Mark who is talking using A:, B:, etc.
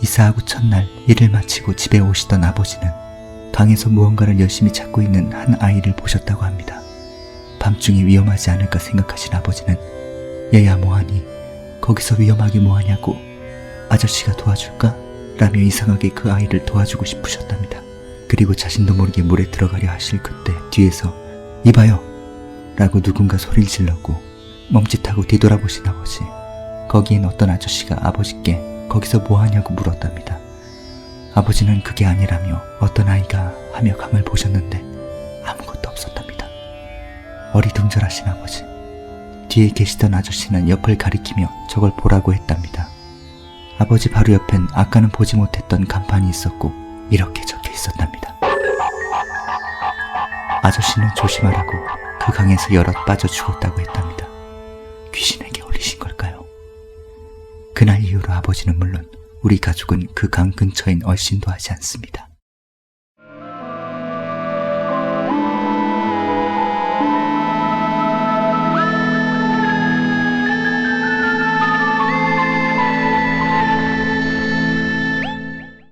A: 이사하고 첫날 일을 마치고 집에 오시던 아버지는 방에서 무언가를 열심히 찾고 있는 한 아이를 보셨다고 합니다. 밤중에 위험하지 않을까 생각하신 아버지는 얘야 뭐하니? 거기서 위험하게 뭐하냐고 아저씨가 도와줄까? 라며 이상하게 그 아이를 도와주고 싶으셨답니다. 그리고 자신도 모르게 물에 들어가려 하실 그때 뒤에서 이봐요! 라고 누군가 소리를 질렀고 멈칫하고 뒤돌아보신 아버지. 거기엔 어떤 아저씨가 아버지께 거기서 뭐 하냐고 물었답니다. 아버지는 그게 아니라며 어떤 아이가 하며 강을 보셨는데 아무것도 없었답니다. 어리둥절하신 아버지. 뒤에 계시던 아저씨는 옆을 가리키며 저걸 보라고 했답니다. 아버지 바로 옆엔 아까는 보지 못했던 간판이 있었고 이렇게 적혀 있었답니다. 아저씨는 조심하라고 그 강에서 여럿 빠져 죽었다고 했답니다. 귀신에게 올리신 걸까요? 그날 이후로 아버지는 물론 우리 가족은 그 강 근처엔 얼씬도 하지 않습니다.